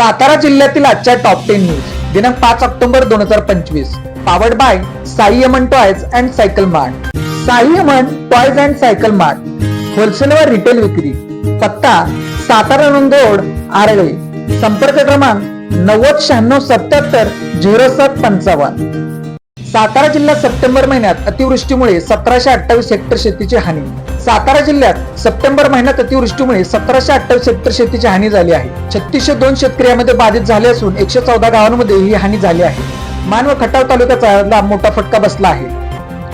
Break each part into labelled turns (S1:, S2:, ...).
S1: सातारा जिल्ह्यातील आजच्या top ten news दिनांक पाच ऑक्टोबर दोन हजार पंचवीस. Powered by Sai Yaman toys and cycle mart Sai Yaman toys and cycle mart wholesale व रिटेल विक्री. पत्ता सातारा रोड आरळे. संपर्क क्रमांक नव्वद शहाण्णव सत्याहत्तर झिरो सात पंचावन्न. सातारा जिल्ह्यात सप्टेंबर महिन्यात अतिवृष्टीमुळे सतराशे अठ्ठावीस हेक्टर शेतीची हानी. सातारा जिल्ह्यात सप्टेंबर महिन्यात अतिवृष्टीमुळे सतराशे अठ्ठावीस हेक्टर शेतीची हानी झाली आहे. छत्तीसशे दोन शेतकरी बाधित झाले असून एकशे चौदा गावांमध्ये ही हानी झाली आहे. मानव खटाव तालुक्याचा मोठा फटका बसला आहे.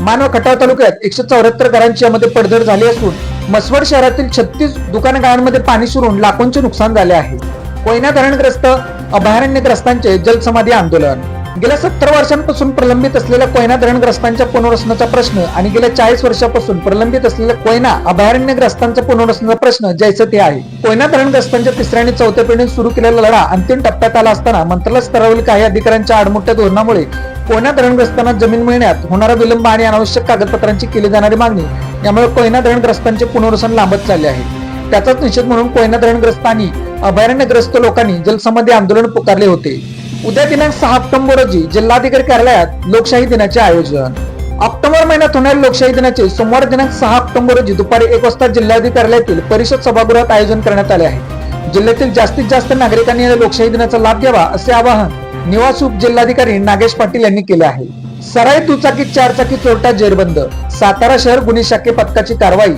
S1: मानव खटाव तालुक्यात एकशे चौऱ्याहत्तर घरांची यामध्ये पडझड झाली असून मसवड शहरातील छत्तीस दुकान गाळांमध्ये पाणी शिरून लाखोंचे नुकसान झाले आहे. कोयना धरणग्रस्त अभयारण्यग्रस्तांचे जलसमाधी आंदोलन. गेल्या सत्तर वर्षांपासून प्रलंबित असलेल्या कोयना धरणग्रस्तांच्या पुनर्वसनाचा प्रश्न आणि गेल्या चाळीस वर्षापासून प्रलंबित असलेल्या कोयना अभयारण्यग्रस्तांचा पुनर्वसनाचा प्रश्न जैसे ते आहे. कोयना धरणग्रस्तांच्या तिसऱ्या आणि चौथ्या पिढीने सुरू केलेला लढा अंतिम टप्प्यात आला असताना मंत्रालय स्तरावरील काही अधिकाऱ्यांच्या आडमुठ्या धोरणामुळे कोयना धरणग्रस्तांना जमीन मिळण्यात होणारा विलंब आणि अनावश्यक कागदपत्रांची केली जाणारी मागणी यामुळे कोयना धरणग्रस्तांचे पुनर्वसन लांबत चालले आहे. त्याचाच निषेध म्हणून कोयना धरणग्रस्तांनी अभयारण्यग्रस्त लोकांनी जलसमाधी आंदोलन पुकारले होते. उद्या दिनांक सहा ऑक्टोबर रोजी जिल्हाधिकारी कार्यालयात लोकशाही दिनाचे आयोजन. ऑक्टोबर महिन्यात होणाऱ्या लोकशाही दिनाचे सोमवार दिनांक सहा ऑक्टोबर रोजी दुपारी एक वाजता जिल्हाधिकारी कार्यालयातील परिषद सभागृहात आयोजन करण्यात आले आहे. जिल्ह्यातील जास्तीत जास्त नागरिकांनी या लोकशाही दिनाचा लाभ घ्यावा असे आवाहन निवास उपजिल्हाधिकारी नागेश पाटील यांनी केले आहे. सराई दुचाकी चारचाकी चोरटा जेरबंद सातारा शहर गुन्हे शाखे पथकाची कारवाई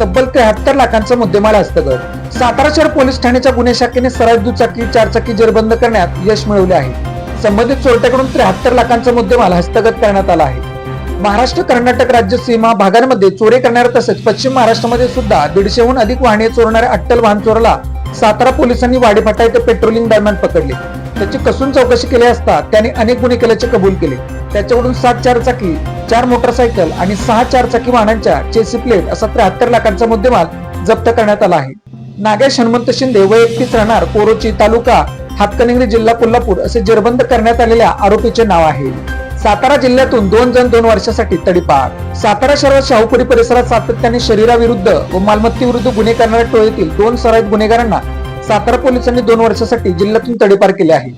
S1: तब्बल त्र्याहत्तर लाखांचं मुद्देमाल हस्तगत सातारा शहर पोलीस ठाण्याच्या गुन्हे शाखेने सराईत दुचाकी चारचाकी जेरबंद करण्यात यश मिळवले आहे. संबंधित चोरट्याकडून त्र्याहत्तर लाखांचा मुद्देमाल हस्तगत करण्यात आला आहे. महाराष्ट्र कर्नाटक राज्य सीमा भागांमध्ये चोरी करणाऱ्या तसेच पश्चिम महाराष्ट्रामध्ये सुद्धा दीडशेहून अधिक वाहने चोरणाऱ्या अट्टल वाहन चोराला सातारा पोलिसांनी वाडीफाटा येथे पेट्रोलिंग दरम्यान पकडले. त्याची कसून चौकशी केली असता त्याने अनेक गुन्हे केल्याचे कबूल केले. त्याच्याकडून सात चारचाकी चार मोटरसायकल आणि सहा चारचाकी वाहनांच्या चेसी प्लेट असा त्र्याहत्तर लाखांचा मुद्देमाल जप्त करण्यात आला आहे. नागेश हनुमंत शिंदे व एकटीच राहणार कोरोची तालुका हातकणंगले जिल्हा कोल्हापूर असे जेरबंद करण्यात आलेल्या आरोपीचे नाव आहे. सातारा जिल्ह्यातून दोन जण दोन वर्षासाठी तडीपार. सातारा शहरात शाहूपुरी परिसरात सातत्याने शरीराविरुद्ध व मालमत्तेविरुद्ध गुन्हे करणाऱ्या टोळीतील दोन सराईत गुन्हेगारांना सातारा पोलिसांनी दोन वर्षासाठी जिल्ह्यातून तडीपार केले आहे.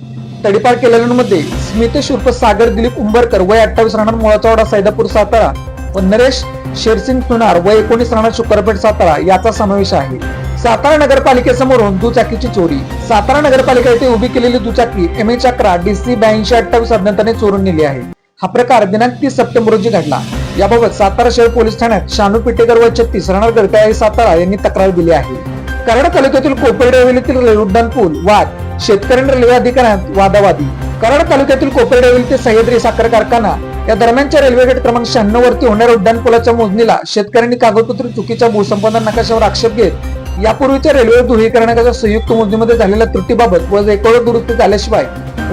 S1: तडीपार केलेल्यांमध्ये स्मितेश उर्फ सागर दिलीप उंबरकर वय अठ्ठावीस राहणार मुळाचावाडा सैदापूर सातारा व नरेश शेरसिंग सुनार व एकोणीस राहणार शुक्रपेठ सातारा याचा समावेश आहे. सातारा नगरपालिकेसमोरून दुचाकीची चोरी. सातारा नगरपालिका येथे उभी केलेली दुचाकी एम एच अकरा डीसी ब्याऐंशी अठ्ठावीस अज्ञाताने चोरून नेली आहे. हा प्रकार दिनांक तीस सप्टेंबर रोजी घडला. याबाबत सातारा शहर पोलीस ठाण्यात शानू पिटेकर व छत्तीस राहणार गडकाई सातारा यांनी तक्रार दिली आहे. कराड तालुक्यातील कोपर्डे हवेलीतील रेल्वे उड्डाण पूल वाद शेतकरी रेल्वे अधिकाऱ्यांत वादावादी. कराड तालुक्यातील कोपर्डे ते सह्याद्री साखर कारखाना या दरम्यानच्या रेल्वे गेट क्रमांक शहाण्णव वरती होणाऱ्या उड्डाण पुलाच्या मोजणीला शेतकऱ्यांनी कागदपत्र चुकीच्या भूसंपादन नकाशावर आक्षेप घेत यापूर्वीच्या रेल्वे ध्रुवीकरणाच्या संयुक्त मोजणीमध्ये झालेल्या त्रुटीबाबत व रेकॉर्ड दुरुस्ती झाल्याशिवाय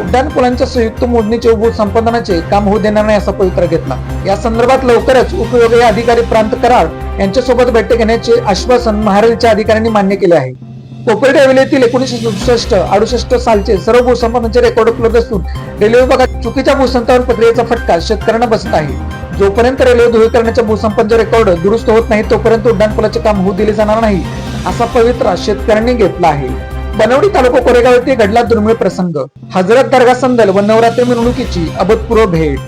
S1: उड्डाण पुलांच्या संयुक्त मोजणीचे व भूसंपादनाचे काम होऊ देणार नाही असा पवित्रा घेतला. या संदर्भात लवकरच उपयोगी अधिकारी प्रांत कराड यांच्यासोबत बैठक घेण्याचे आश्वासन महारेलच्या अधिकाऱ्यांनी मान्य केले आहे. कोपर्डे हवेलीतील एकोणीशे सदुसष्ट अडुसष्ट सालचे सर्व भूसंपादनाचे रेकॉर्ड उपलब्ध असून रेल्वे विभागात चुकीच्या भूसंपादन प्रक्रियेचा फटका शेतकऱ्यांना बसत आहे. जोपर्यंत रेल्वे धुळीकरणाच्या भूसंपादनचे रेकॉर्ड दुरुस्त होत नाही तोपर्यंत उड्डाणपुलाचे काम होऊ दिले जाणार नाही. असा पवित्रा शेतकऱ्यांनी घेतला आहे. बनवडी तालुका कोरेगाव येथे घडला दुर्मिळ प्रसंग. हजरत दर्गा संदल व नवरात्री मिरवणुकीची अभूतपूर्व भेट.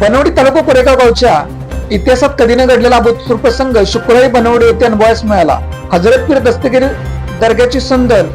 S1: बनवडी तालुका कोरेगाव गावच्या इतिहासात कधी न घडलेला अभूतपूर्व प्रसंग शुक्रवारी बनवडी येथे अनुभवास मिळाला. हजरत पीर दस्तगिरी दर्ग्याची संदल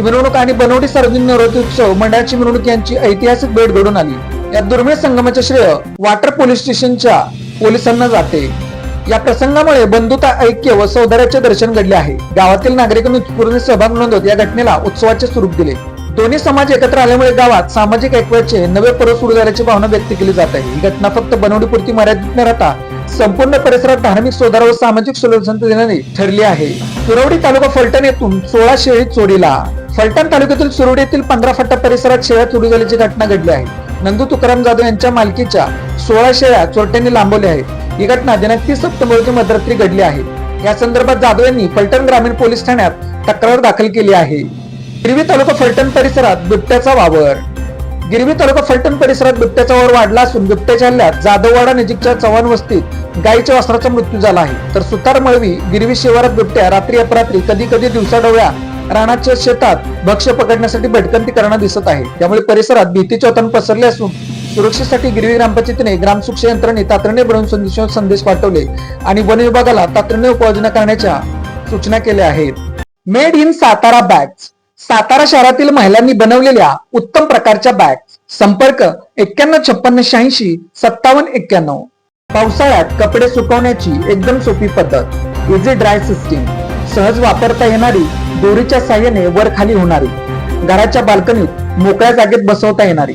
S1: मिरवणूक आणि बनवडी सार्वजनिक नवरात्री उत्सव मंडळाची मिरवणूक यांची ऐतिहासिक भेट घडून आली. या दुर्मिळ संगमाचे श्रेय वाटर पोलीस स्टेशनच्या पोलिसांना जाते. या प्रसंगामुळे बंधुता ऐक्य व सौंदर्याचे दर्शन घडले आहे. गावातील नागरिकांनी उत्स्फूर्त सहभाग नोंदवत या घटनेला उत्सवाचे स्वरूप दिले. दोन्ही समाज एकत्र आल्यामुळे गावात सामाजिक ऐक्याचे नवे पर्व सुरू झाल्याची भावना व्यक्त केली जात आहे. ही घटना फक्त बनवडीपुरती मर्यादित न राहता संपूर्ण परिसरात धार्मिक सुधारा व सामाजिक सुलभसंत देणारी ठरली आहे. सुरवडी तालुका फलटण येथून सोळा शेळी चोरीला. फलटण तालुक्यातील सुरवडी येथील पंधरा फट्टा परिसरात शेळ्या चोरी झाल्याची घटना घडली आहे. नंदू तुकाराम जाधव यांच्या मालकीच्या सोळा शेळ्या चोरट्यांनी लांबवल्या आहेत. ही घटना दिनांक तीस सप्टेंबर रोजी मध्यरात्री घडली आहे. या संदर्भात जाधव यांनी फलटण ग्रामीण पोलीस ठाण्यात तक्रार दाखल केली आहे. गिरवी तालुका फलटण परिसरात बिबट्याचा वावर. गिरवी तालुका फलटण परिसरात बिबट्याचा वावर वाढला असून बिबट्याच्या हल्ल्यात जाधववाडा नजीकच्या चव्हाण वस्तीत गायीच्या वासराचा मृत्यू झाला आहे. तर सुतार मळवी गिरवी शिवारात बिबट्या रात्री अपरात्री कधी कधी दिवसाढवळ्या राणाच्या शेतात भक्ष्य पकडण्यासाठी भटकंती करणं दिसत आहे. त्यामुळे परिसरात भीतीचे वातावरण पसरले असून सुरक्षेसाठी गिरवी ग्रामपंचायतीने ग्रामसुरक्षा यंत्रणे तातडीने बनवून संदेश संदेश पाठवले आणि वन विभागाला तातडीने उपाययोजना करण्याच्या सूचना केल्या आहेत. Made in Satara bags Satara शहरातील महिलांनी बनवलेल्या उत्तम प्रकारच्या बॅग संपर्क एक्क्याण्णव छप्पन्न शहाऐंशी सत्तावन्न एक्क्याण्णव. पावसाळ्यात कपडे सुकवण्याची एकदम सोपी पद्धत. इझी ड्राय सिस्टीम सहज वापरता येणारी दोरीच्या साह्याने वर खाली होणारी. घराच्या बाल्कनीत मोकळ्या जागेत बसवता येणारी.